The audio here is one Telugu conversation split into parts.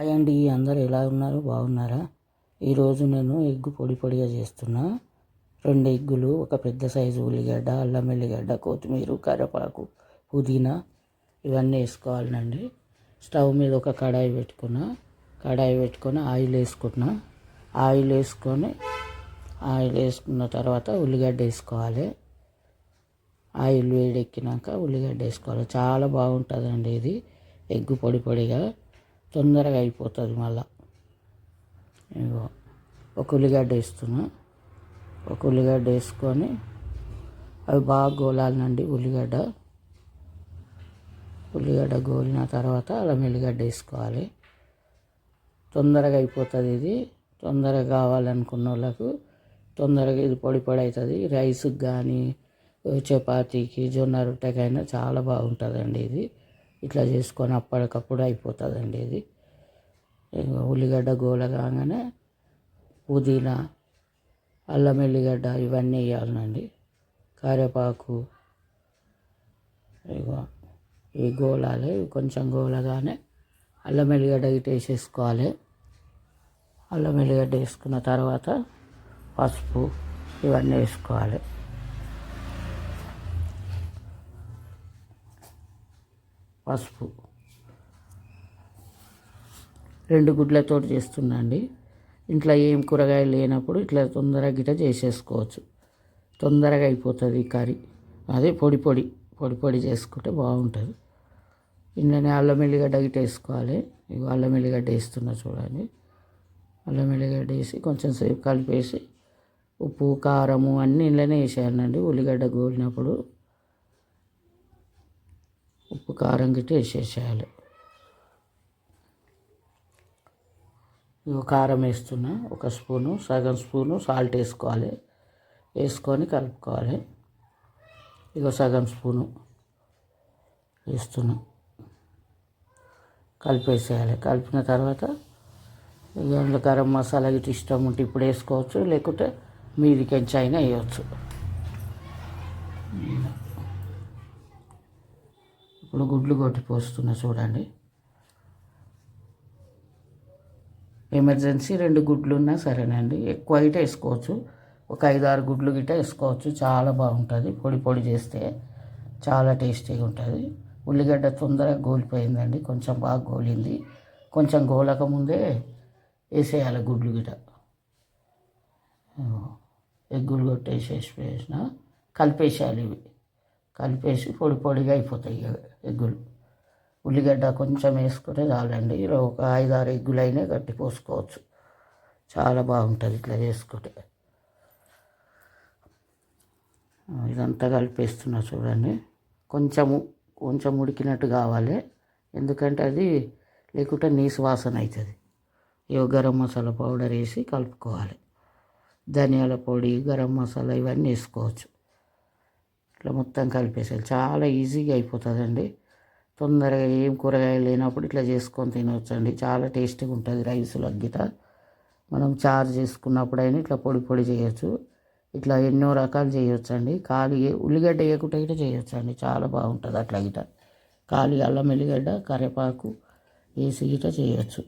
హాయ్ అండి అందరు ఎలా ఉన్నారు? బాగున్నారా? ఈరోజు నేను ఎగ్గు పొడి పొడిగా చేస్తున్నా. రెండు ఎగ్గులు ఒక పెద్ద సైజు ఉల్లిగడ్డ అల్లం ఎల్లిగడ్డ కొత్తిమీర కరివేపాకు పుదీనా ఇవన్నీ వేసుకోవాలండి. స్టవ్ మీద ఒక కడాయి పెట్టుకున్నా. కడాయి పెట్టుకొని ఆయిల్ వేసుకున్నా. ఆయిల్ వేసుకొని ఆయిల్ వేసుకున్న తర్వాత ఉల్లిగడ్డ వేసుకోవాలి. ఆయిల్ వేడెక్కినాక ఉల్లిగడ్డ వేసుకోవాలి. చాలా బాగుంటుందండి ఇది ఎగ్గు పొడి పొడిగా. తొందరగా అయిపోతుంది మళ్ళా. ఇగో ఒక ఉల్లిగడ్డ వేస్తున్నా. ఒక ఉల్లిగడ్డ వేసుకొని అవి బాగా గోలాలనండి ఉల్లిగడ్డ. ఉల్లిగడ్డ గోలిన తర్వాత అలా మెల్లిగడ్డ వేసుకోవాలి. తొందరగా అయిపోతుంది ఇది. తొందరగా కావాలనుకున్న వాళ్ళకు తొందరగా ఇది పొడి పొడి అవుతుంది. రైస్కి కానీ చపాతీకి జొన్న రొట్టెకైనా చాలా బాగుంటుందండి ఇది. ఇట్లా చేసుకొని అప్పటికప్పుడు అయిపోతుందండి ఇది. ఉల్లిగడ్డ గోల కాగానే పుదీనా అల్లం ఎల్లిగడ్డ ఇవన్నీ వేయాలండి కరివేపాకు ఇగో ఈ గోలాలే కొంచెం గోలగానే అల్లం ఎల్లిగడ్డ ఇటు వేసేసుకోవాలి. అల్లం ఎల్లిగడ్డ వేసుకున్న తర్వాత పసుపు ఇవన్నీ వేసుకోవాలి. పసుపు. రెండు గుడ్లతో చేస్తున్నా అండి ఇంట్లో ఏం కూరగాయలు లేనప్పుడు ఇట్లా తొందరగా గిట చేసేసుకోవచ్చు. తొందరగా అయిపోతుంది ఈ కర్రీ. అదే పొడి పొడి పొడి పొడి చేసుకుంటే బాగుంటుంది. ఇంట్లోనే అల్లం ఎల్లిగడ్డ గిట వేసుకోవాలి. ఇవి అల్లం ఎల్లిగడ్డ వేస్తున్నా చూడండి. అల్లం ఎల్లిగడ్డ వేసి కొంచెం సేపు కలిపేసి ఉప్పు కారము అన్నీ ఇంట్లోనే వేసేయాలండి. ఉల్లిగడ్డ గోలినప్పుడు ఉప్పు కారం గిట్ట వేసేసేయాలి. ఇగో కారం వేస్తున్నా ఒక స్పూను సగం స్పూను సాల్ట్ వేసుకోవాలి. వేసుకొని కలుపుకోవాలి. ఇగో సగం స్పూను వేస్తున్నా. కలిపేసేయాలి. కలిపిన తర్వాత ఇక గరం మసాలా గిట్ట ఇష్టం ఉంటే ఇప్పుడు వేసుకోవచ్చు లేకుంటే మీదికెంచి అయినా వేయవచ్చు ఇప్పుడు గుడ్లు కొట్టి పోస్తున్నా చూడండి. ఎమర్జెన్సీ రెండు గుడ్లు ఉన్నా సరేనండి. ఎక్కువ అయితే వేసుకోవచ్చు. ఒక ఐదు ఆరు గుడ్లు గిట్ట వేసుకోవచ్చు. చాలా బాగుంటుంది. పొడి పొడి చేస్తే చాలా టేస్టీగా ఉంటుంది. ఉల్లిగడ్డ తొందరగా గోలిపోయిందండి. కొంచెం బాగా గోలింది. కొంచెం గోలక ముందే వేసేయాలి గుడ్లు గిట ఎగ్గులు వేసి వేసిన కలిపేసేయాలి ఇవి. కలిపేసి పొడి పొడిగా అయిపోతాయి ఎగ్గులు. ఉల్లిగడ్డ కొంచెం వేసుకుంటే చాలండి. ఒక ఐదు ఆరు గట్టి పోసుకోవచ్చు. చాలా బాగుంటుంది ఇట్లా చేసుకుంటే. ఇదంతా కలిపేస్తున్నా చూడండి. కొంచెము కొంచెం ఉడికినట్టు కావాలి. ఎందుకంటే అది లేకుంటే నీసు వాసన అవుతుంది ఇవి గరం మసాలా పౌడర్ వేసి కలుపుకోవాలి. ధనియాల పొడి గరం మసాలా ఇవన్నీ వేసుకోవచ్చు. ఇట్లా మొత్తం కలిపేసేయాలి. చాలా ఈజీగా అయిపోతుందండి. తొందరగా ఏం కూరగాయలు లేనప్పుడు ఇట్లా చేసుకొని తినవచ్చండి చాలా టేస్టీగా ఉంటుంది రైసులు అగ్గిత మనం చారు చేసుకున్నప్పుడైనా ఇట్లా పొడి పొడి చేయొచ్చు. ఇట్లా ఎన్నో రకాలు చేయొచ్చండి. ఖాళీ ఉల్లిగడ్డ వేయకుండా గిట చేయొచ్చండి. చాలా బాగుంటుంది అట్లా గిట. ఖాళీ అల్లం ఎల్లిగడ్డ కరివేపాకు వేసి గిట చేయొచ్చు.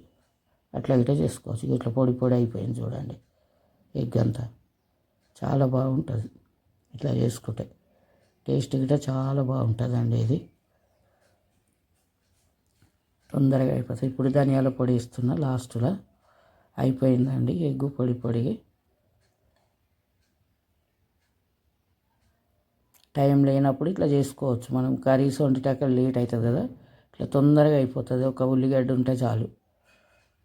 అట్లా గిట చేసుకోవచ్చు. ఇట్లా పొడి పొడి అయిపోయింది చూడండి. ఎగ్ అంతా. చాలా బాగుంటుంది. ఇట్లా చేసుకుంటే. టేస్ట్ గిట చాలా బాగుంటుందండి ఇది. తొందరగా అయిపోతుంది. ఇప్పుడు ధనియాల పొడి ఇస్తున్నా లాస్ట్లో. అయిపోయిందండి ఎగ్గు పొడి పొడి. టైం లేనప్పుడు ఇట్లా చేసుకోవచ్చు. మనం కర్రీస్ వండేటక్కడ లేట్ అవుతుంది కదా. ఇట్లా తొందరగా అయిపోతుంది. ఒక ఉల్లిగడ్డ ఉంటే చాలు.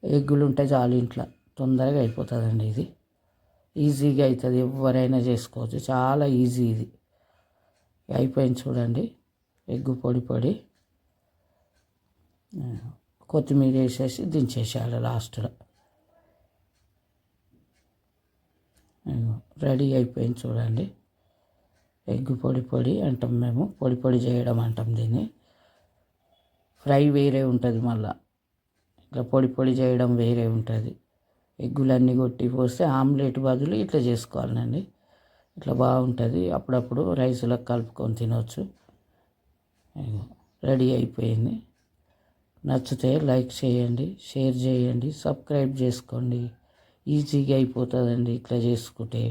ఎగ్గులు ఉంటే చాలు ఇంట్లో. తొందరగా అయిపోతుందండి ఇది. ఈజీగా అవుతుంది. ఎవరైనా చేసుకోవచ్చు. చాలా ఈజీ ఇది. అయిపోయింది చూడండి. ఎగ్గు పొడి పొడి. కొత్తిమీర వేసేసి దించేసేయాలి లాస్ట్లో రెడీ అయిపోయింది చూడండి. ఎగ్గు పొడి పొడి అంటాం మేము. పొడి పొడి చేయడం అంటాం దీన్ని. ఫ్రై వేరే ఉంటుంది మళ్ళా. ఇట్లా పొడి పొడి చేయడం వేరే ఉంటుంది. ఎగ్గులన్నీ కొట్టి పోస్తే ఆమ్లెట్ బదులు ఇట్లా చేసుకోవాలండి ఇట్లా బాగుంటుంది. అప్పుడప్పుడు రైస్లో కలుపుకొని తినవచ్చు రెడీ అయిపోయింది. నచ్చితే లైక్ చేయండి షేర్ చేయండి సబ్స్క్రైబ్ చేసుకోండి. ఈజీగా అయిపోతుందండి ఇట్లా చేసుకుంటే.